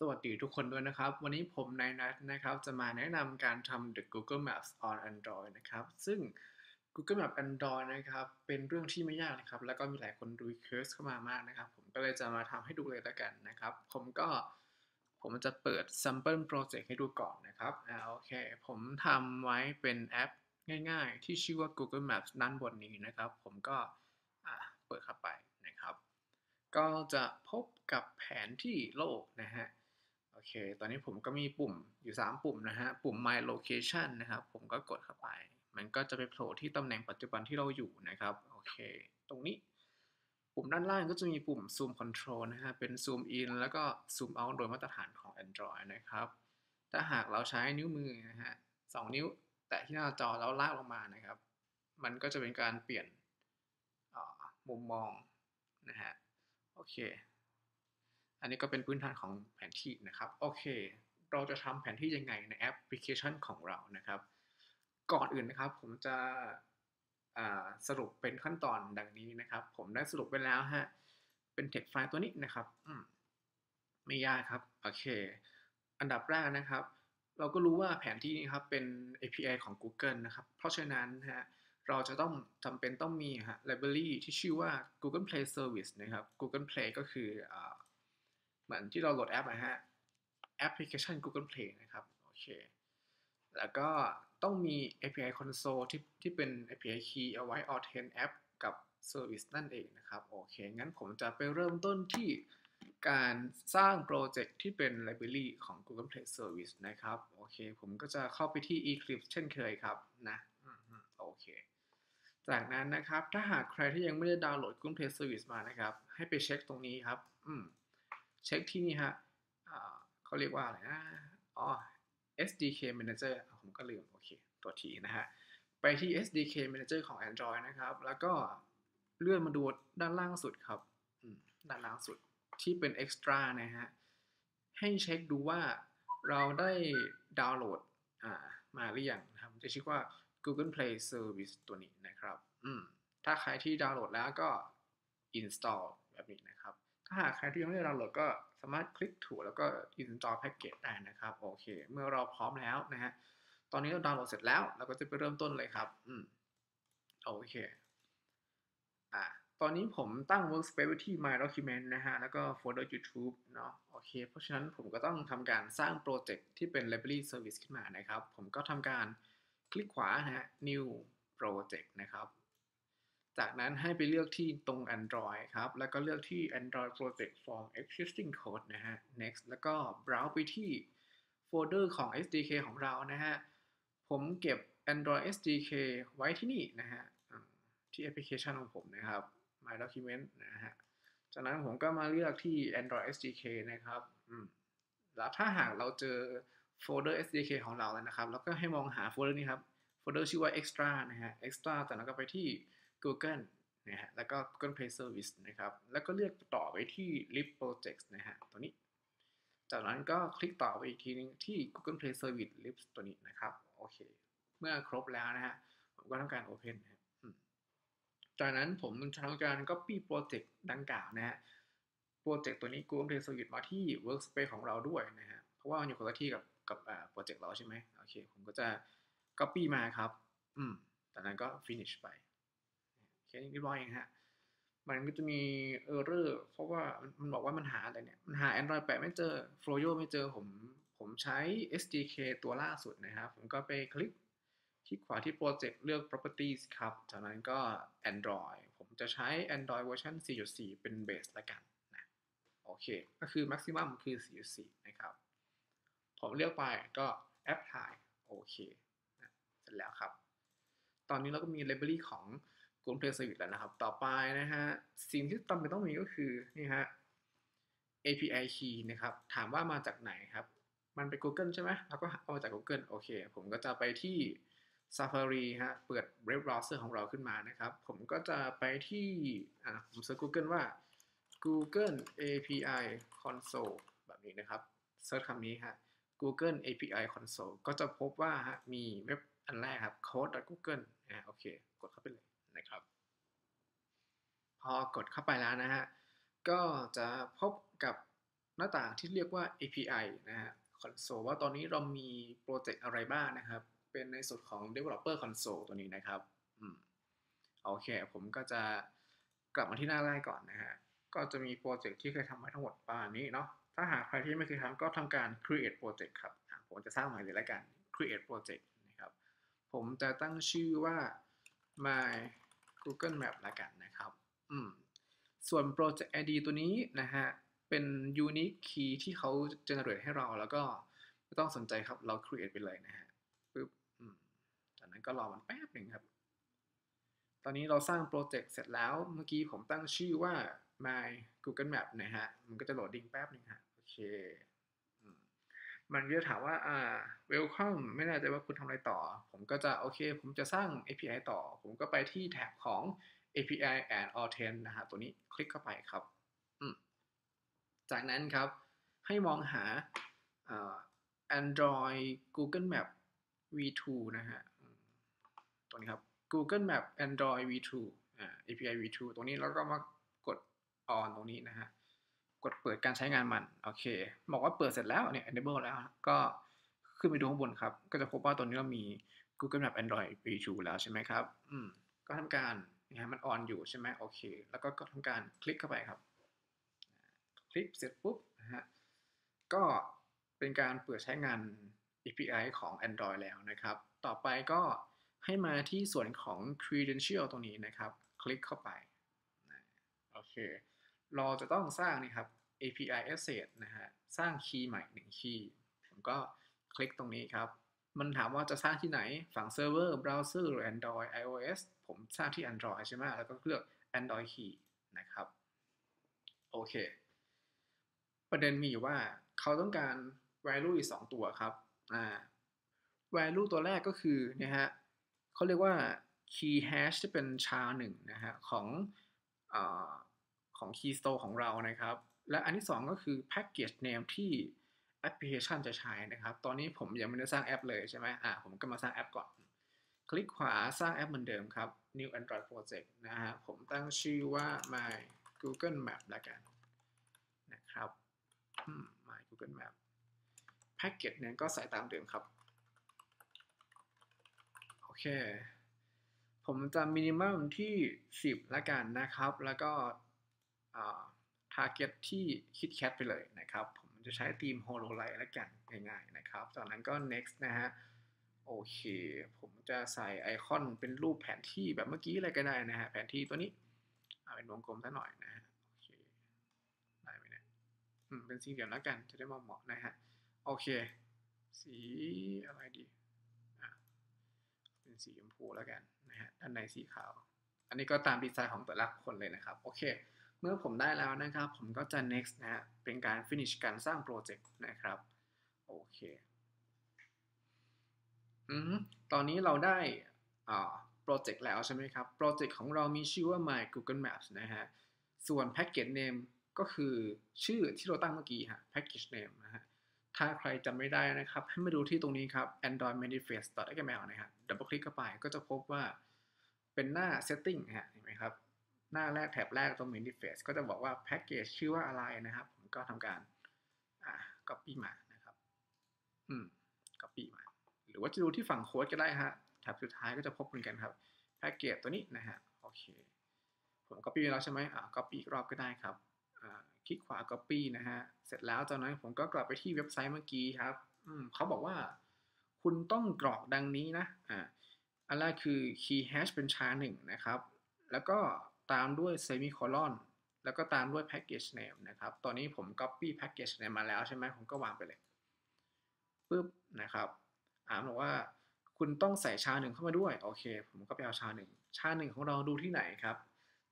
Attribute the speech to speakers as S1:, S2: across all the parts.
S1: สวัสดีทุกคนด้วยนะครับ วันนี้ผมนายนัทนะครับ จะมาแนะนำการทำ The Google Maps on Android นะครับ ซึ่ง Google Maps Android นะครับ เป็นเรื่องที่ไม่ยากนะครับ แล้วก็มีหลายคน request เข้ามามากนะครับ ผมก็เลยจะมาทำให้ดูเลยแล้วกันนะครับ ผมก็ผมจะเปิด sample project ให้ดูก่อนนะครับอ่าโอเค ผมทำไว้เป็นแอปง่ายๆ ที่ชื่อว่า Google Maps ด้านบนนี้นะครับ ผมก็อ่าเปิดเข้าไปนะครับ ก็จะพบกับแผนที่โลกนะฮะ เค ตอนนี้ผมก็มีปุ่มอยู่ 3 ปุ่มนะฮะ ปุ่ม My Location นะครับ ผมก็กดเข้าไป มันก็จะไปโผล่ที่ตำแหน่งปัจจุบันที่เราอยู่นะครับ โอเค ตรงนี้ ปุ่มด้านล่างก็จะมีปุ่ม Zoom Control นะฮะ เป็น Zoom In แล้วก็ Zoom Out โดยมาตรฐานของ Android นะครับ ถ้าหากเราใช้นิ้วมือนะฮะสองนิ้ว แตะที่หน้าจอแล้วลากลงมานะครับ มันก็จะเป็นการเปลี่ยนมุมมองนะฮะ โอเค อันนี้ก็เป็นพื้นฐานของแผนที่นะครับ โอเค เราจะทำแผนที่ยังไงในแอปพลิเคชันของเรานะครับ ก่อนอื่นนะครับผมจะสรุปเป็นขั้นตอนดังนี้นะครับ ผมได้สรุปไปแล้วฮะ เป็น text ไฟล์ตัวนี้นะครับไม่ยากครับ โอเค อันดับแรกนะครับ เราก็รู้ว่าแผนที่นี้ครับเป็น API ของ Google นะครับ เพราะฉะนั้นฮะเราจะต้องจำเป็นต้องมีฮะ library ที่ชื่อว่า Google Play Service นะครับ Google Play ก็คืออ เหมือนที่เราโหลดแอปนะฮะแอปพลิเคชัน Google Play นะครับโอเคแล้วก็ต้องมี API console ที่ที่เป็น API key เอาไว้ authent app กับ service นั่นเองนะครับโอเคงั้นผมจะไปเริ่มต้นที่การสร้างโปรเจกต์ที่เป็น library ของ Google Play Service นะครับโอเคผมก็จะเข้าไปที่ Eclipse เช่นเคยครับนะโอเคจากนั้นนะครับถ้าหากใครที่ยังไม่ได้ดาวน์โหลด Google Play Service มานะครับ ให้ไปเช็คตรงนี้ครับ อืม เช็คที่นี่ฮะเขาเรียกว่าอะไรนะอ๋อ SDK Manager ผมก็ลืม โอเค ตัวทีนะฮะ ไปที่ SDK Manager ของ Android นะครับ แล้วก็เลื่อนมาดูด้านล่างสุดครับ ด้านล่างสุดที่เป็น Extra นะฮะ ให้เช็คดูว่าเราได้ดาวน์โหลดมาหรือยังนะครับ จะชื่อว่า Google Play Service ตัวนี้นะครับ ถ้าใครที่ดาวน์โหลดแล้วก็ install แบบนี้นะครับ ถ้าหากใครที่ยังไม่ได้ดาวน์โหลดก็สามารถคลิกถูกแล้วก็ install package ได้นะครับโอเค เมื่อเราพร้อมแล้วนะฮะตอนนี้เราดาวน์โหลดเสร็จแล้วเราก็จะไปเริ่มต้นเลยครับอืมโอเคอ่าตอนนี้ผมตั้ง workspace ไว้ที่ my document นะฮะ แล้วก็โฟลเดอร์ YouTube เนาะโอเค เพราะฉะนั้นผมก็ต้องทำการสร้างโปรเจกต์ที่เป็น library service ขึ้นมานะครับ ผมก็ทำการคลิกขวานะฮะ new project นะครับ จากนั้นให้ไปเลือกที่ตรง Android ครับ แล้วก็เลือกที่ Android Project from Existing Code นะฮะ next แล้วก็ browse ไปที่โฟลเดอร์ของ SDK ของเรานะฮะ ผมเก็บ Android SDK ไว้ที่นี่นะฮะ ที่แอปพลิเคชันของผมนะครับ My Document นะฮะ จากนั้นผมก็มาเลือกที่ Android SDK นะครับแล้วถ้าหากเราเจอโฟลเดอร์ SDK ของเราแล้วนะครับ แล้วก็ให้มองหาโฟลเดอร์นี้ครับ โฟลเดอร์ชื่อว่า extra นะฮะ extra จากนั้นก็ไปที่ Google นะฮะแล้วก็ Google Play Service นะครับ แล้วก็เลือกต่อไปที่ Lib Projects นะฮะตัวนี้ จากนั้นก็คลิกต่อไปอีกทีนึงที่ Google Play Service Lib ตัวนี้นะครับโอเค เมื่อครบแล้วนะฮะผมก็ทำการ Open นะจากนั้นผมจะทำการ Copy Project ดังกล่าวนะฮะโปรเจกต์ตัวนี้ Google Play Service มาที่ Workspace ของเราด้วยนะฮะเพราะว่ามันอยู่คนละที่กับกับโปรเจกต์เราใช่ไหมโอเค ผมก็จะ Copy มาครับ อืมจากนั้นก็ Finish ไป ค่นี้เรียบร้อยเองฮะมันก็จะมีเออร์เรอร์เพราะว่ามันบอกว่ามันหาอะไรเนี่ย มันหา Android 8 ไม่เจอ Froyo ไม่เจอผม ผมใช้ SDK ตัวล่าสุดนะครับ ผมก็ไปคลิกคลิกขวาที่โปรเจกต์เลือก properties ครับ จากนั้นก็ Android ผมจะใช้ Android เวอร์ชัน4.4 เป็นเบสละกันนะโอเค ก็คือ maximum คือ 4.4 นะครับ ผมเลือกไปก็แอปถ่ายโอเคนะเสร็จแล้วครับ ตอนนี้เราก็มี library ของ Google Play Service แล้วนะครับ ต่อไปนะฮะสิ่งที่จำเป็นต้องมีก็คือนี่ฮะ API key นะครับ ถามว่ามาจากไหนครับ มันเป็น Google ใช่ไหมเราก็เอามาจาก Google โอเค ผมก็จะไปที่ Safari ฮะ เปิดเว็บเบราว์เซอร์ของเราขึ้นมานะครับ ผมก็จะไปที่ อ่าผมเซิร์ช Google ว่า Google API Console แบบนี้นะครับ เซิร์ชคำนี้ฮะ Google API Console ก็จะพบว่าฮะมีเว็บอันแรกครับ code.google อ่าโอเค กดเข้าไปเลย นะครับ พอกดเข้าไปแล้วนะฮะ ก็จะพบกับหน้าต่างที่เรียกว่า API นะฮะ console ว่าตอนนี้เรามีโปรเจกต์อะไรบ้างนะครับ เป็นในส่วนของ developer console ตัวนี้นะครับอืมโอเค ผมก็จะกลับมาที่หน้าแรกก่อนนะฮะ ก็จะมีโปรเจกต์ที่เคยทำมาทั้งหมดประมาณนี้เนาะ ถ้าหากใครที่ไม่เคยทำก็ทำการ create project ครับ ผมจะสร้างใหม่เลยละกัน create project นะครับ ผมจะตั้งชื่อว่า my Google Map ละกันนะครับอืมส่วน project ID ตัวนี้นะฮะ เป็น unique key ที่เขา generate ให้เราแล้วก็ไม่ต้องสนใจครับเรา create ไปเลยนะฮะปึ๊บอืมจากนั้นก็รอมันแป๊บหนึ่งครับ ตอนนี้เราสร้างโปรเจกต์เสร็จแล้วเมื่อกี้ผมตั้งชื่อว่า my Google Map นะฮะ มันก็จะโหลดดิ้งแป๊บหนึ่งฮะ โอเค มันก็จะถามว่าอ่า welcome ไม่แน่ใจว่าคุณทำอะไรต่อ ผมก็จะโอเค ผมจะสร้าง API ต่อ ผมก็ไปที่แท็บของ API and authent นะฮะตัวนี้คลิกเข้าไปครับ จากนั้นครับ ให้มองหา Android Google Map v2 นะฮะตัวนี้ครับ Google Map Android v2 อ่า API v2 ตรงนี้แล้วก็มากด on ตรงนี้นะฮะ กดเปิดการใช้งานมัน โอเค บอกว่าเปิดเสร็จแล้วเนี่ย enable แล้ว ก็ขึ้นไปดูข้างบนครับ ก็จะพบว่าตรงนี้เรามี Google Map Android v2 แล้วใช่ไหมครับ อืม ก็ทำการนะฮะมัน on อยู่ใช่ไหมโอเค แล้วก็ก็ทำการคลิกเข้าไปครับ คลิกเสร็จปุ๊บนะฮะ ก็เป็นการเปิดใช้งาน API ของ Android แล้วนะครับ ต่อไปก็ให้มาที่ส่วนของ credential ตรงนี้นะครับ คลิกเข้าไป โอเค เราจะต้องสร้างนี่ครับ API asset นะฮะ สร้างคีย์ใหม่1คีย์ ผมก็คลิกตรงนี้ครับ มันถามว่าจะสร้างที่ไหน ฝั่งเซิร์ฟเวอร์ เบราว์เซอร์หรือ Android iOS ผมสร้างที่ Android ใช่ไหม แล้วก็เลือก Android key นะครับ โอเค ประเด็นมีอยู่ว่าเขาต้องการ value อีก2ตัวครับ อ่า value ตัวแรกก็คือนะฮะเขาเรียกว่า key hash ที่เป็นชาหนึ่งนะฮะของอ ของ key store ของเรานะครับ และอันที่2ก็คือ package name ที่แอปพลิเคชันจะใช้นะครับ ตอนนี้ผมยังไม่ได้สร้างแอปเลยใช่ไหมอ่าผมก็มาสร้างแอปก่อน คลิกขวาสร้างแอปเหมือนเดิมครับ new android project นะฮะ ผมตั้งชื่อว่า my google map ละกันนะครับ my google map แพ็กเกจเนี่ยก็ใส่ตามเดิมครับ โอเค ผมจะมินิมัมที่ 10ละกันนะครับ แล้วก็ target ที่ KitKat ไปเลยนะครับ ผมจะใช้ธีม HoloLight ละกันง่ายๆนะครับ จากนั้นก็ next นะฮะ โอเค ผมจะใส่ไอคอนเป็นรูปแผนที่แบบเมื่อกี้อะไรก็ได้นะฮะ แผนที่ตัวนี้เป็นวงกลมซะหน่อยนะฮะ โอเค ได้ไหมเนี่ยอืมเป็นสีเหลืองแล้วกัน จะได้มองเหมาะนะฮะ โอเค สีอะไรดีอะเป็นสีชมพูแล้วกันนะฮะ ด้านในสีขาว อันนี้ก็ตามดีไซน์ของแต่ละคนเลยนะครับ โอเค มื่อผมได้แล้วนะครับ ผมก็จะ next นะฮะ เป็นการ finish การสร้างโปรเจกต์นะครับ โอเค อืมตอนนี้เราได้อ่าโปรเจกต์แล้วใช่ไหมครับ โปรเจกต์ของเรามีชื่อว่า My Google Maps นะฮะ ส่วน Package Name ก็คือชื่อที่เราตั้งเมื่อกี้ฮะ Package Name นะฮะ ถ้าใครจำไม่ได้นะครับ ให้มาดูที่ตรงนี้ครับ android manifest xml นะครับดับเบิลคลิกเข้าไปก็จะพบว่าเป็นหน้า setting ฮะ เห็นไหมครับ หน้าแรกแถบแรกตรง manifest ก็จะบอกว่า package ชื่อว่าอะไรนะครับ ผมก็ทำการอ่า copy มานะครับ อืม copy มา หรือว่าจะดูที่ฝั่งโค้ดก็ได้ฮะแถบสุดท้ายก็จะพบเหมือนกันครับ package ตัวนี้นะฮะโอเค ผม copy ไปแล้วใช่ไหมอ่า copy อีกรอบก็ได้ครับอ่าคลิกขวา copy นะฮะเสร็จแล้วจากนั้นผมก็กลับไปที่เว็บไซต์เมื่อกี้ครับอืมเขาบอกว่าคุณต้องกรอกดังนี้นะ อ่า อันแรกคือ key hash เป็นชาหนึ่งนะครับ แล้วก็ ตามด้วย semicolon แล้วก็ตามด้วย package name นะครับ ตอนนี้ผม copy package name มาแล้วใช่ไหมผมก็วางไปเลยปึ๊บนะครับอานบอกว่าคุณต้องใส่ชาหนึ่งเข้ามาด้วย โอเค ผมก็ไปเอาชาหนึ่งชาหนึ่งของเราดูที่ไหนครับ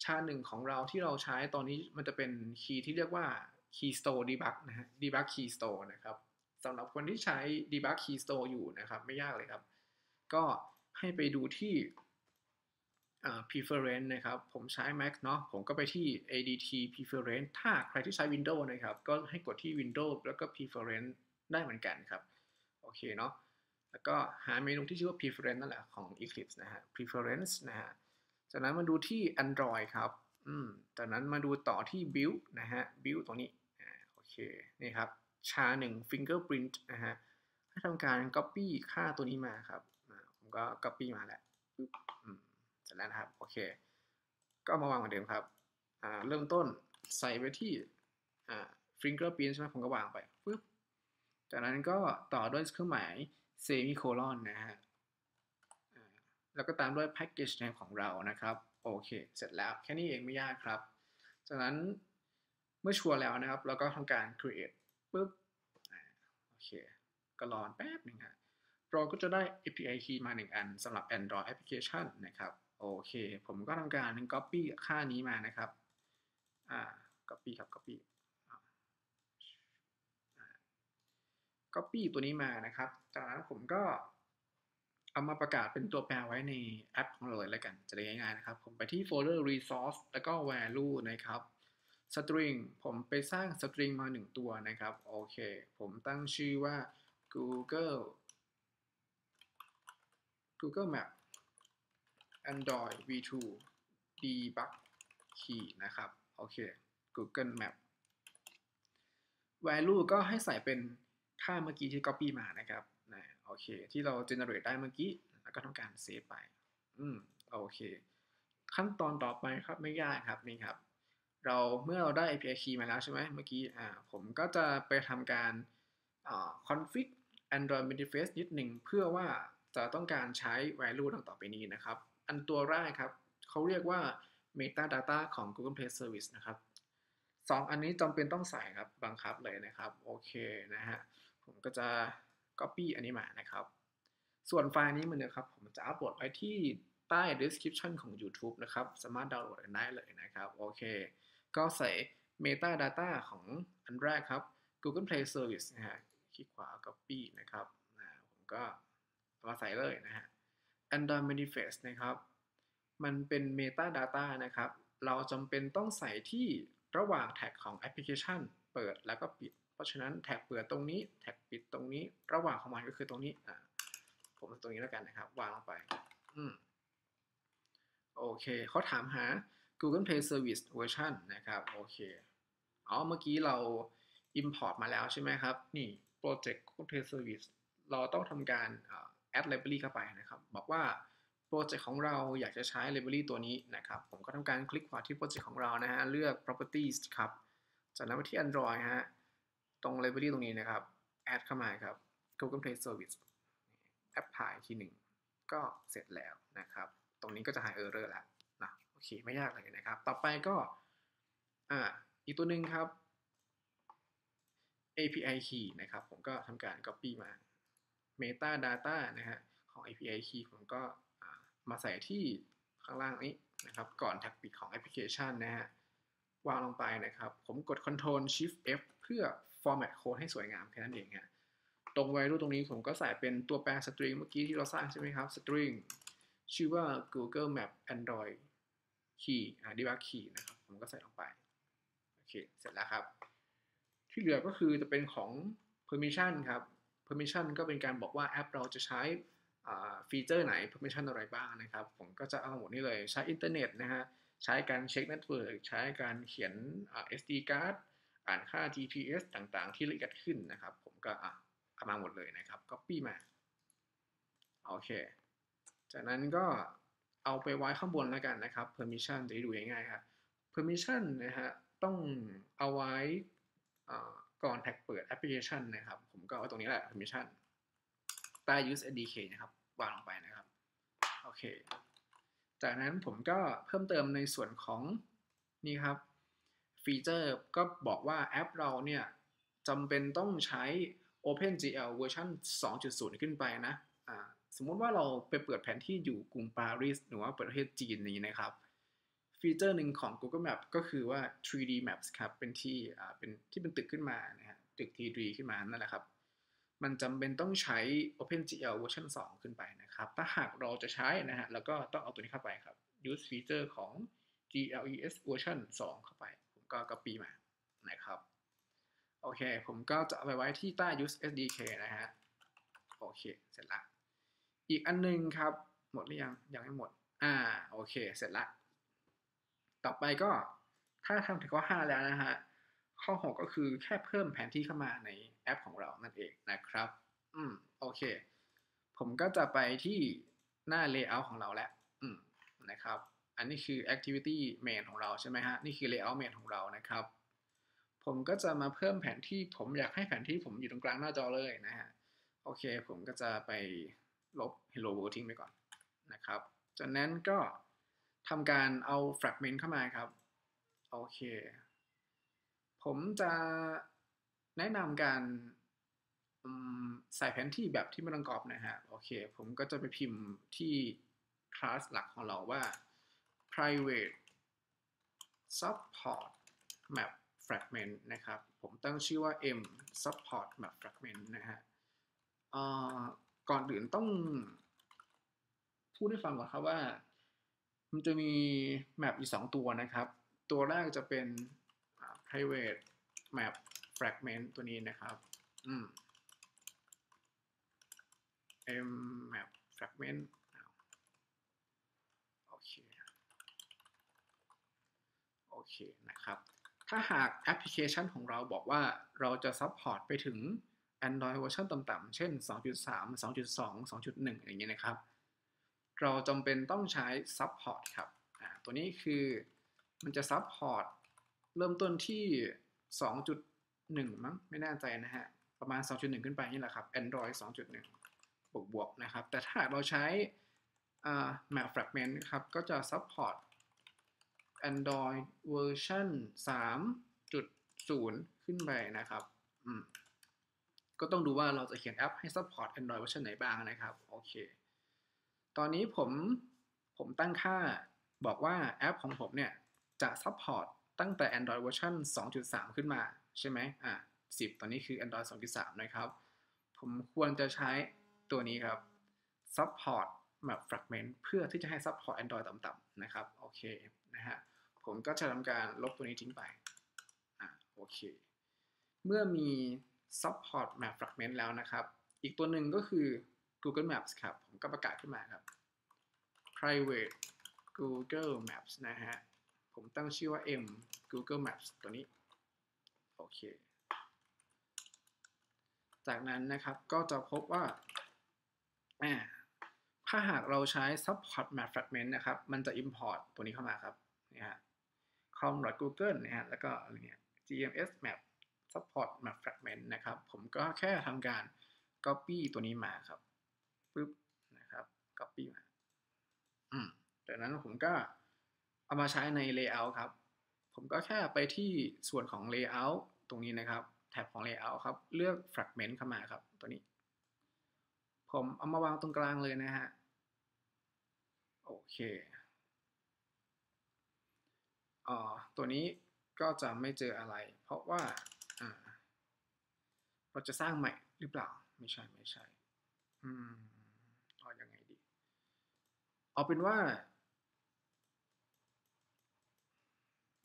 S1: ชาหนึ่งของเราที่เราใช้ตอนนี้มันจะเป็นคีย์ที่เรียกว่า key store debug นะฮะ debug key store นะครับสำหรับคนที่ใช้ debug key store อยู่นะครับ ไม่ยากเลยครับ ก็ให้ไปดูที่ preference นะครับ ผมใช้ Mac เนาะผมก็ไปที่ adt preference ถ้าใครที่ใช้ Windows นะครับ ก็ให้กดที่ Windows แล้วก็ preference ได้เหมือนกันครับ โอเคเนาะแล้วก็หาเมนูที่ชื่อว่า preference นั่นแหละของ Eclipse นะฮะ preference นะฮะจากนั้นมาดูที่ Android ครับอืมจากนั้นมาดูต่อที่ build นะฮะ build ตรงนี้อ่าโอเคนี่ครับชาหนึ่ง fingerprint นะฮะให้ทำการ copy ค่าตัวนี้มาครับผมก็ copy มาแล้วเส ร็จแล้วนะครับ โอเค ก็มาวางเหมือนเดิมครับเริ่มต้นใส่ไว้ที่ fingerprint ใช่ไหมผมก็วางไปปึ๊บจากนั้นก็ต่อด้วยเครื่องหมาย semicolon นะฮะแล้วก็ตามด้วย package name ของเรานะครับ โอเค เสร็จแล้วแค่นี้เองไม่ยากครับ จากนั้นเมื่อชัวร์แล้วนะครับ เราก็ทำการ create ปุ๊บโอเค ก็รอแป๊บหนึ่งฮะเราก็จะได้ API key มา 1 อันสำหรับ Android application นะครับ โอเค ผมก็ทำการ copy ค่านี้มานะครับ อ่า copy ครับ copy copy ตัวนี้มานะครับ จากนั้นผมก็เอามาประกาศเป็นตัวแปรไว้ในแอปของเราเลยแล้วกัน จะได้ง่ายๆนะครับ ผมไปที่โฟลเดอร์ resource แล้วก็ value นะครับ string ผมไปสร้าง string มา 1 ตัวนะครับ โอเค ผมตั้งชื่อว่า google google map android v2 debug key นะครับ โอเค google map value ก็ให้ใส่เป็นค่าเมื่อกี้ที่ copy มานะครับนะโอเค ที่เรา generate ได้เมื่อกี้ แล้วก็ทำการ save ไป อืม โอเค ขั้นตอนต่อไปครับ ไม่ยากครับ นี่ครับ เราเมื่อเราได้ API key มาแล้วใช่ไหมเมื่อกี้ อ่า ผมก็จะไปทำการ อ่า config Android interface นิดหนึ่งเพื่อว่าจะต้องการใช้ value ดังต่อไปนี้นะครับ อันตัวแรกครับเขาเรียกว่า metadata ของ Google Play Service นะครับสองอันนี้จำเป็นต้องใส่ครับบังคับเลยนะครับ โอเคนะฮะผมก็จะ copy อันนี้มานะครับ ส่วนไฟล์นี้มันเนี่ยครับ ผมจะอัปโหลดไว้ที่ใต้ description ของ YouTube นะครับ สามารถดาวน์โหลดได้เลยนะครับ โอเค ก็ใส่ metadata ของอันแรกครับ Google Play Service นะฮะคลิกขวา copy นะครับผมก็มาใส่เลยนะฮะ Android Manifest นะครับ มันเป็น metadata นะครับ เราจำเป็นต้องใส่ที่ระหว่างแท็กของแอปพลิเคชัน เปิดแล้วก็ปิด เพราะฉะนั้นแท็กเปิดตรงนี้ แท็กปิดตรงนี้ ระหว่างของมันก็คือตรงนี้ อ่า ผมตรงนี้แล้วกันนะครับ วางลงไป อืม โอเค เขาถามหา Google Play Service เวอร์ชันนะครับ โอเค อ๋อ เมื่อกี้เรา import มาแล้วใช่ไหมครับ นี่ Project Google Play Service เราต้องทำการ add library เข้าไปนะครับ บอกว่าโปรเจกต์ของเราอยากจะใช้ library ตัวนี้นะครับ ผมก็ทำการคลิกขวาที่โปรเจกต์ของเรานะฮะ เลือก properties ครับ จากนั้นไปที่ Android ฮะ ตรง library ตรงนี้นะครับ add เข้ามาครับ Google Play Service apply ทีหนึ่งก็เสร็จแล้วนะครับ ตรงนี้ก็จะหาย error แล้วนะโอเค ไม่ยากเลยนะครับ ต่อไปก็อ่าอีกตัวหนึ่งครับ API key นะครับ ผมก็ทำการ copy มา metadata นะฮะของ API key ผมก็มาใส่ที่ข้างล่างนี้นะครับ ก่อนแท็กปิดของแอปพลิเคชันนะฮะวางลงไปนะครับ ผมกด Ctrl Shift F เพื่อ format code ให้สวยงามแค่นั้นเองฮะตรง value ตรงนี้ผมก็ใส่เป็นตัวแปร string เมื่อกี้ที่เราสร้างใช่ไหมครับ string ชื่อว่า Google Map Android key อ่า debug key นะครับ ผมก็ใส่ลงไปโอเคเสร็จแล้วครับ ที่เหลือก็คือจะเป็นของ permission ครับ permission ก็เป็นการบอกว่าแอปเราจะใช้ฟีเจอร์ไหน permission อะไรบ้างนะครับ ผมก็จะเอาหมดนี้เลยใช้อินเทอร์เน็ตนะฮะใช้การเช็คเน็ตเวิร์กใช้การเขียน SD card อ่านค่า GPS ต่างๆ ที่ละเอียดขึ้นนะครับ ผมก็เอามาหมดเลยนะครับ copy มา โอเค จากนั้นก็เอาไปไว้ข้างบนแล้วกันนะครับ permission จะได้ดูง่ายๆครับ permission นะฮะต้องเอาไว้ ก่อนแท็กเปิดแอปพลิเคชันนะครับ ผมก็เอาตรงนี้แหละ permission ใต้ use SDK นะครับวางลงไปนะครับ โอเค จากนั้นผมก็เพิ่มเติมในส่วนของนี่ครับฟีเจอร์ก็บอกว่าแอปเราเนี่ยจำเป็นต้องใช้ OpenGL เวอร์ชัน2.0 ขึ้นไปนะ สมมุติว่าเราไปเปิดแผนที่อยู่กรุงปารีสหรือว่าประเทศจีนนี้นะครับ ฟีเจอร์หนึ่งของ Google Map ก็คือว่า 3D Maps ครับ เป็นที่อ่าเป็นที่เป็นตึกขึ้นมานะฮะตึก 3D ขึ้นมานั่นแหละครับ มันจำเป็นต้องใช้ OpenGL เวอร์ชัน2ขึ้นไปนะครับ ถ้าหากเราจะใช้นะฮะแล้วก็ต้องเอาตัวนี้เข้าไปครับ use feature ของ GLES เวอร์ชัน2เข้าไป ผมก็ copy มานะครับ โอเค ผมก็จะเอาไปไว้ที่ใต้ use SDK นะฮะ โอเค เสร็จละ อีกอันนึงครับ หมดหรือยัง ยังไม่หมด อ่า โอเค เสร็จละ ต่อไปก็ถ้าทำถึงข้อ 5 แล้วนะฮะ ข้อ 6 ก็คือแค่เพิ่มแผนที่เข้ามาในแอปของเรานั่นเองนะครับ อืม โอเค ผมก็จะไปที่หน้า layout ของเราแล้ว อืม นะครับ อันนี้คือ activity main ของเราใช่ไหมฮะ นี่คือ layout main ของเรานะครับ ผมก็จะมาเพิ่มแผนที่ ผมอยากให้แผนที่ผมอยู่ตรงกลางหน้าจอเลยนะฮะ โอเค ผมก็จะไปลบ hello world ทิ้งไปก่อนนะครับ จากนั้นก็ ทำการเอา fragment เข้ามาครับ โอเค ผมจะแนะนำการใส่แผนที่แบบที่ไม่ต้องกรอบนะฮะ โอเค ผมก็จะไปพิมพ์ที่คลาสหลักของเราว่า private support map fragment นะครับ ผมตั้งชื่อว่า m support map fragment นะฮะก่อนอื่นต้องพูดให้ฟังก่อนครับว่า มันจะมีแมปอยู่สองตัวนะครับ ตัวแรกจะเป็น private map fragment ตัวนี้นะครับอืม m map fragment โอเค โอเคนะครับ ถ้าหากแอปพลิเคชันของเราบอกว่าเราจะซัพพอร์ตไปถึง Android เวอร์ชันต่ำๆ เช่น 2.3 2.2 2.1 อย่างเงี้ยนะครับ เราจำเป็นต้องใช้ Support ครับ ตัวนี้คือมันจะ Support เริ่มต้นที่ 2.1 มั้งไม่แน่ใจนะฮะ ประมาณ 2.1 ขึ้นไปนี่แหละครับ Android 2.1 บวกบวกนะครับ แต่ถ้าเราใช้ Map Fragment ครับ ก็จะ Support Android เวอร์ชัน3.0 ขึ้นไปนะครับก็ต้องดูว่าเราจะเขียนแอปให้ support Android เวอร์ชันไหนบ้างนะครับ โอเค ตอนนี้ผมผมตั้งค่าบอกว่าแอปของผมเนี่ย จะ support ตั้งแต่ Android เวอร์ชัน2.3 ขึ้นมา ใช่ไหมอะ10 ตอนนี้คือ Android 2.3 นะครับ ผมควรจะใช้ตัวนี้ครับ support map fragment เพื่อที่จะให้ support Android ต่ำๆนะครับ โอเค นะฮะ ผมก็จะทำการลบตัวนี้ทิ้งไป อะ โอเค เมื่อมี support map fragment แล้วนะครับ อีกตัวหนึ่งก็คือ Google Maps ครับ ผมก็ประกาศขึ้นมาครับ private Google Maps นะฮะ ผมตั้งชื่อว่า m Google Maps ตัวนี้ โอเค จากนั้นนะครับก็จะพบว่าถ้าหากเราใช้ support map fragment นะครับ มันจะ import ตัวนี้เข้ามาครับ นี่ฮะ com.google นะฮะ แล้วก็อะไรเนี่ย gms map support map fragment นะครับ ผมก็แค่ทำการ copy ตัวนี้มาครับ ปึ๊บนะครับ copy มาอืมจากนั้นผมก็เอามาใช้ใน layout ครับ ผมก็แค่ไปที่ส่วนของ layout ตรงนี้นะครับ แท็บของ layout ครับ เลือก fragment เข้ามาครับ ตัวนี้ ผมเอามาวางตรงกลางเลยนะฮะ โอเคอ๋อตัวนี้ก็จะไม่เจออะไร เพราะว่าเราจะสร้างใหม่หรือเปล่า ไม่ใช่ ไม่ใช่ อืมเอาอยัางไงดี เอาเป็นว่า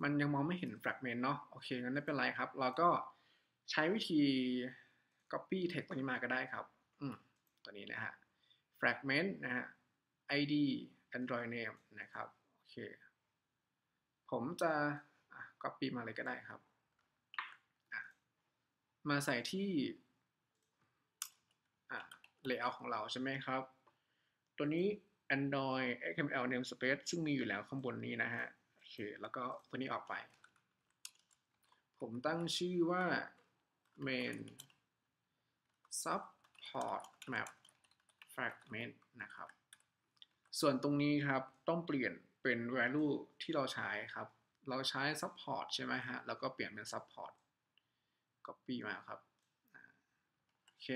S1: มันยังมองไม่เห็นแฟกเมนต์เนาะโอเคงั้นไม่เป็นไรครับ เราก็ใช้วิธี copy text ตัวนี้มาก็ได้ครับ อืมตัวนี้นะฮะ fragment นะฮะ id android name นะครับโอเคผมจะ copy มาเลยก็ได้ครับ มาใส่ที่ layout ของเราใช่ไหมครับ ตัวนี้ Android XML namespace ซึ่งมีอยู่แล้วข้างบนนี้นะฮะโอเคแล้วก็ตัวนี้ออกไป ผมตั้งชื่อว่า main support map fragment นะครับ ส่วนตรงนี้ครับต้องเปลี่ยนเป็น value ที่เราใช้ครับ เราใช้ support ใช่ไหมฮะ แล้วก็เปลี่ยนเป็น support copy มาครับโอเค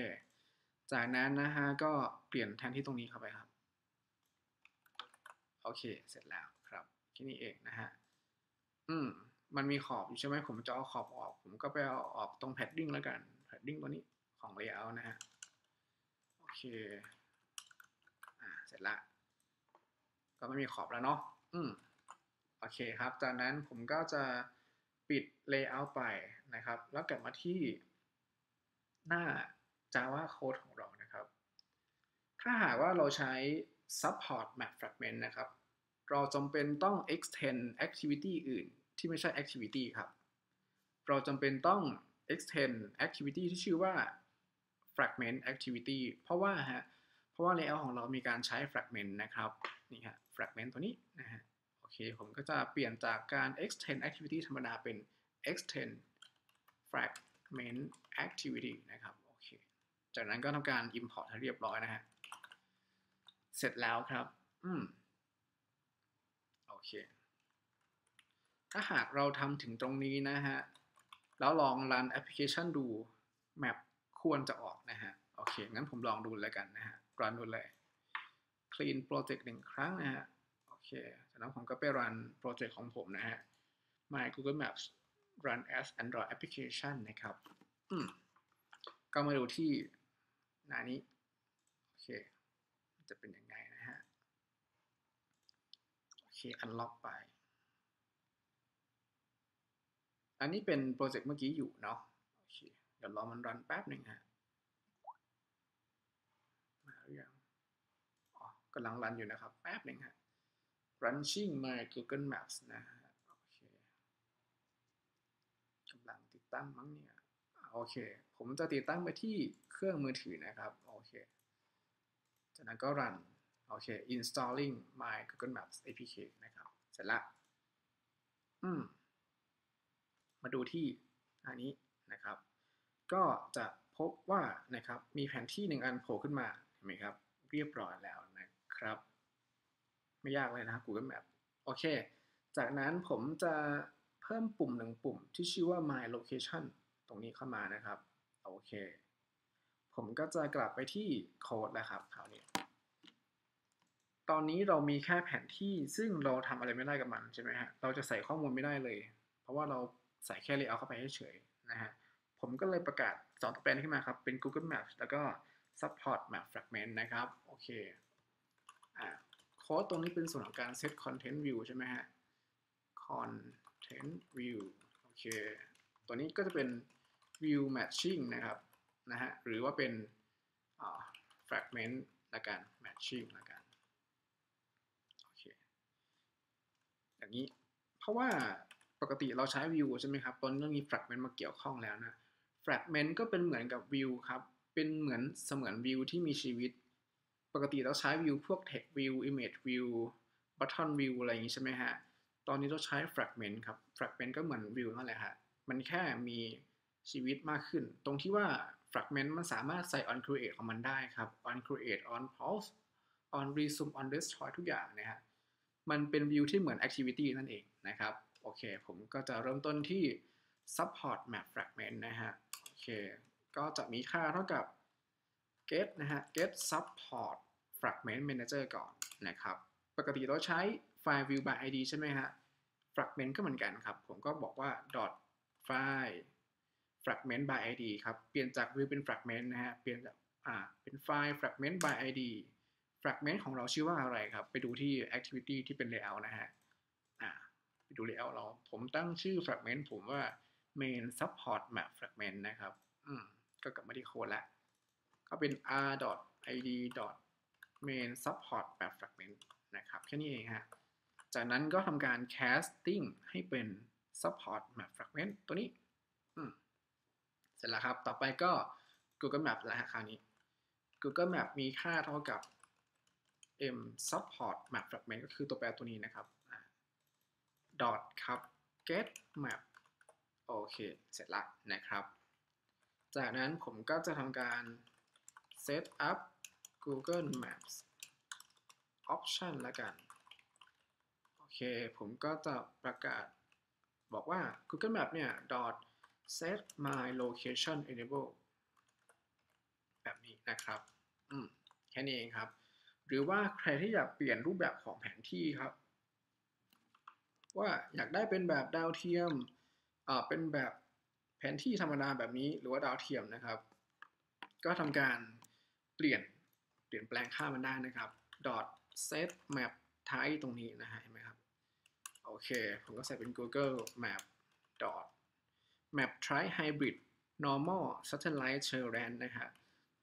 S1: จากนั้นนะฮะก็เปลี่ยนแทนที่ตรงนี้เข้าไปครับ โอเค เสร็จแล้วครับแค่นี้เองนะฮะ อืม มันมีขอบอยู่ใช่ไหมผมจะเอาขอบออก ผมก็ไปเอาออกตรง padding แล้วกัน padding ตัวนี้ของ layout นะฮะ โอเค อ่า เสร็จละ ก็ไม่มีขอบแล้วเนาะ อืม โอเคครับ จากนั้นผมก็จะปิด layout ไปนะครับ แล้วกลับมาที่หน้า Java Code ของเรานะครับ ถ้าหากว่าเราใช้ support map fragment นะครับ เราจำเป็นต้อง extend activity อื่นที่ไม่ใช่ activity ครับ เราจำเป็นต้อง extend activity ที่ชื่อว่า fragment activity เพราะว่าฮะ เพราะว่า layout ของเรามีการใช้ fragment นะครับ นี่ฮะ fragment ตัวนี้นะฮะ โอเค ผมก็จะเปลี่ยนจากการ extend activity ธรรมดาเป็น extend fragment activity นะครับ โอเค จากนั้นก็ทำการ import ให้เรียบร้อยนะฮะ เสร็จแล้วครับ อืม โอเค ถ้าหากเราทำถึงตรงนี้นะฮะ แล้วลองรันแอปพลิเคชันดูแมปควรจะออกนะฮะ โอเค งั้นผมลองดูแล้วกันนะฮะรันดูเลย clean project หนึ่งครั้งนะฮะ โอเคจากนั้นผมก็ไปรันโปรเจกต์ของผมนะฮะ my Google Maps run as Android application นะครับ อืม ก็มาดูที่หน้านี้ โอเค จะเป็นยังไงนะฮะ โอเค unlock ไป อันนี้เป็นโปรเจกต์เมื่อกี้อยู่เนาะ โอเค เดี๋ยวรอมันรันแป๊บหนึ่งฮะ มาหรือยังอ๋อกำลังรันอยู่นะครับ แป๊บหนึ่งฮะ Running my Google Maps นะฮะ โอเคกำลังติดตั้งมั้งเนี่ย โอเค ผมจะติดตั้งไปที่เครื่องมือถือนะครับ โอเค จากนั้นก็รันโอเค installing my Google Maps APK นะครับ เสร็จละอืมมาดูที่อันนี้นะครับ ก็จะพบว่านะครับมีแผนที่หนึ่งอันโผล่ขึ้นมา เห็นไหมครับ เรียบร้อยแล้วนะครับ ไม่ยากเลยนะ Google Map โอเค จากนั้นผมจะเพิ่มปุ่มหนึ่งปุ่มที่ชื่อว่า My Location ตรงนี้เข้ามานะครับ โอเค ผมก็จะกลับไปที่โค้ดแล้วครับคราวนี้ ตอนนี้เรามีแค่แผนที่ซึ่งเราทำอะไรไม่ได้กับมันใช่ไหมฮะ เราจะใส่ข้อมูลไม่ได้เลย เพราะว่าเราใส่แค่ layout เข้าไปเฉยๆนะฮะ ผมก็เลยประกาศสองตัวแปรขึ้นมาครับ เป็น Google Maps แล้วก็ support map fragment นะครับ โอเค อ่าโค้ดตรงนี้เป็นส่วนของการ set content view ใช่ไหมฮะ content view โอเค ตัวนี้ก็จะเป็น view matching นะครับ นะฮะ หรือว่าเป็น fragment ละกัน matching ละกัน โอเค อย่างนี้ เพราะว่าปกติเราใช้ view ใช่ไหมครับ ตอนนี้มี fragment มาเกี่ยวข้องแล้วนะ fragment ก็เป็นเหมือนกับ view ครับ เป็นเหมือนเสมือน view ที่มีชีวิต ปกติเราใช้ view พวก text view image view button view อะไรอย่างนี้ใช่ไหมฮะ ตอนนี้เราใช้ fragment ครับ fragment ก็เหมือน view นั่นแหละฮะ มันแค่มีชีวิตมากขึ้น ตรงที่ว่า fragment มันสามารถใส่ on create ของมันได้ครับ on create on pause on resume on destroy ทุกอย่างนะฮะ มันเป็น view ที่เหมือน activity นั่นเองนะครับ โอเค ผมก็จะเริ่มต้นที่ support map fragment นะฮะ โอเค ก็จะมีค่าเท่ากับ get นะฮะ get support fragment manager ก่อนนะครับ ปกติเราใช้ไฟล์ view by id ใช่ไหมฮะ fragment ก็เหมือนกันครับ ผมก็บอกว่า dot file fragment by id ครับ เปลี่ยนจาก view เป็น fragment นะฮะ เปลี่ยนจาก อ่า เป็นไฟล์ fragment by id fragment ของเราชื่อว่าอะไรครับ ไปดูที่ activity ที่เป็น layout นะฮะอ่าไปดู layout เราผมตั้งชื่อ fragment ผมว่า main support map fragment นะครับอืมก็กลับมาที่โค้ดล้วก็เป็น r.id main support map fragment นะครับ แค่นี้เองฮะจากนั้นก็ทำการ casting ให้เป็น support map fragment ตัวนี้อืมเสร็จแล้วครับ ต่อไปก็ Google Map แล้วฮะคราวนี้ Google Map มีค่าเท่ากับ m support map fragment ก็คือตัวแปรตัวนี้นะครับ dot ครับ get map โอเค เสร็จละนะครับ จากนั้นผมก็จะทำการ set up Google Maps option ล้วกัน โอเค ผมก็จะประกาศบอกว่า Google Map เนี่ย dot set my location enable แบบนี้นะครับ อืม แค่นี้เองครับ หรือว่าใครที่อยากเปลี่ยนรูปแบบของแผนที่ครับ ว่าอยากได้เป็นแบบดาวเทียมอ่าเป็นแบบแผนที่ธรรมดาแบบนี้หรือว่าดาวเทียมนะครับ ก็ทำการเปลี่ยนเปลี่ยนแปลงค่ามันได้นะครับ dot set map type ตรงนี้นะฮะเห็นไหมครับโอเค ผมก็ใส่เป็น Google Map dot map type hybrid normal satellite terrain นะฮะ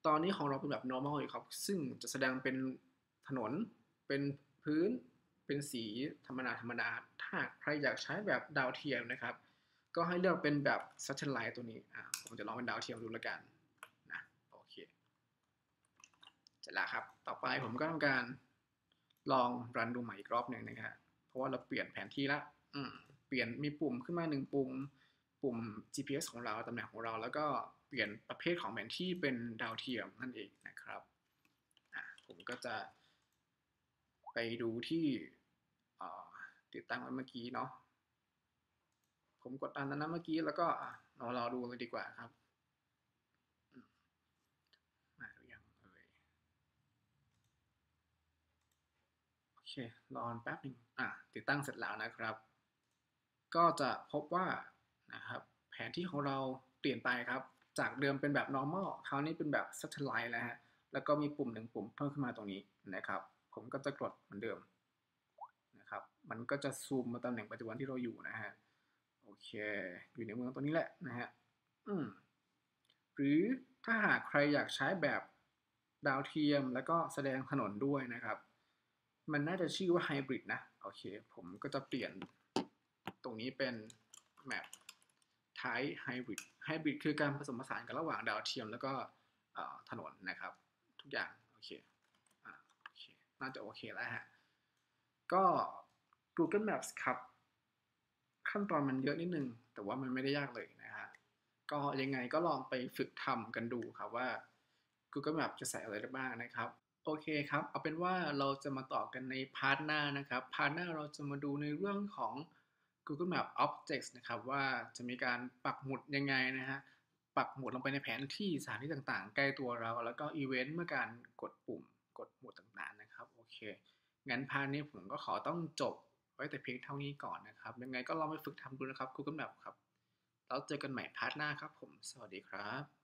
S1: ตอนนี้ของเราเป็นแบบ normal อยู่ครับ ซึ่งจะแสดงเป็น ถนนเป็นพื้นเป็นสีธรรมดาธรรมดา ถ้าใครอยากใช้แบบดาวเทียมนะครับ ก็ให้เลือกเป็นแบบ satellite ตัวนี้อ่าผมจะลองเป็นดาวเทียมดูแล้วกันนะโอเคเสร็จแล้วครับ ต่อไปผมก็ทำการลองรันดูใหม่อีกรอบหนึ่งนะครับเพราะว่าเราเปลี่ยนแผนที่ละอืมเปลี่ยนมีปุ่มขึ้นมาหนึ่งปุ่มปุ่ม GPS ของเราตำแหน่งของเรา แล้วก็เปลี่ยนประเภทของแผนที่เป็นดาวเทียมนั่นเองนะครับผมก็จะ ดูที่ติดตั้งไว้เมื่อกี้เนาะผมกดอันนั้นเมื่อกี้แล้วก็เรารอดูเลยดีกว่าครับมาหรือยังเอ่ยโอเครอแป๊บหนึ่งอะติดตั้งเสร็จแล้วนะครับ ก็จะพบว่านะครับแผนที่ของเราเปลี่ยนไปครับ จากเดิมเป็นแบบ normal คราวนี้เป็นแบบ satellite แล้วฮะแล้วก็มีปุ่มหนึ่งปุ่มเพิ่มขึ้นมาตรงนี้นะครับ ผมก็จะกดเหมือนเดิมนะครับ มันก็จะซูมมาตำแหน่งปัจจุบันที่เราอยู่นะฮะ โอเค อยู่ในเมืองตัวนี้แหละนะฮะ อืม หรือถ้าหากใครอยากใช้แบบดาวเทียมแล้วก็แสดงถนนด้วยนะครับ มันน่าจะชื่อว่าไฮบริดนะ โอเค ผมก็จะเปลี่ยนตรงนี้เป็นแมปไทป์ไฮบริดไฮบริดคือการผสมผสานกันระหว่างดาวเทียมแล้วก็ถนนนะครับ ทุกอย่าง โอเค น่าจะโอเคแล้วฮะ ก็ Google Maps ครับ ขั้นตอนมันเยอะนิดนึง แต่ว่ามันไม่ได้ยากเลยนะฮะ ก็ยังไงก็ลองไปฝึกทำกันดูครับว่า Google Map จะใส่อะไรได้บ้างนะครับ โอเคครับ เอาเป็นว่าเราจะมาต่อกันในพาร์ทหน้านะครับ พาร์ทหน้าเราจะมาดูในเรื่องของ Google Map Objects นะครับว่าจะมีการปักหมุดยังไงนะฮะปักหมุดลงไปในแผนที่สถานที่ต่างๆ ใกล้ตัวเรา แล้วก็อีเวนต์เมื่อการกดปุ่มกดหมุดต่างๆ งั้นพาร์ทนี้ผมก็ขอต้องจบไว้แต่เพียงเท่านี้ก่อนนะครับ ยังไงก็ลองไปฝึกทำดูนะครับคุณกำแบบครับ แล้วเจอกันใหม่พาร์ทหน้าครับผม สวัสดีครับ